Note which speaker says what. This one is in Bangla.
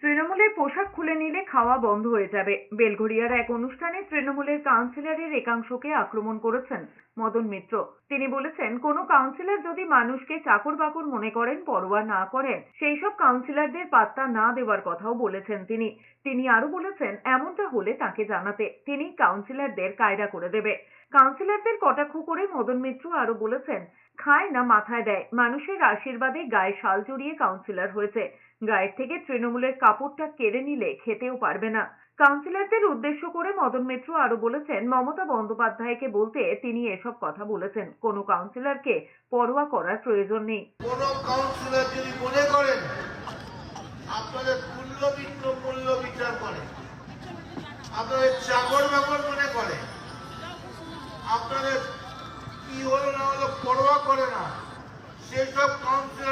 Speaker 1: 对 তৃণমূলের পোশাক খুলে নিলে খাওয়া বন্ধ হয়ে যাবে। বেলঘড়িয়ার এক অনুষ্ঠানে তৃণমূলের কাউন্সিলরের একাংশকে আক্রমণ করেছেন মদন মিত্র। তিনি বলেছেন, কোনো কাউন্সিলর যদি মানুষকে চাকর বাকর মনে করেন, পরোয়া না করেন, সেই সব কাউন্সিলরদের পাত্তা না দেওয়ার কথাও বলেছেন তিনি। তিনি আরও বলেছেন, এমনটা হলে তাকে জানাতে তিনি কাউন্সিলরদের কায়দা করে দেবে। কাউন্সিলরদের কটাক্ষ করে মদন মিত্র আরও বলেছেন, খায় না, মাথায় দেয়। মানুষের আশীর্বাদে গায়ে শাল জড়িয়ে কাউন্সিলর হয়েছে। গায়ের থেকে তৃণমূলের কাপড়টা কেড়ে নিলে খেতেও পারবে না। কাউন্সিলরদের উদ্দেশ্য করে মদন মিত্র আরও বলেছেন, মমতা বন্দ্যোপাধ্যায়কে বলতে তিনি এসব কথা বলেছেন। কোনো কাউন্সিলরকে পরোয়া করার প্রয়োজন নেই।
Speaker 2: কোন কাউন্সিলর যদি মনে করেন, আপনাদের মূল্যবিত্ত মূল্য বিচার করে, আপনাদের চাকর বাকর মনে করে, আপনাদের কি হলো না হলো পরোয়া করে না, সেসব কাউন্সিলরকে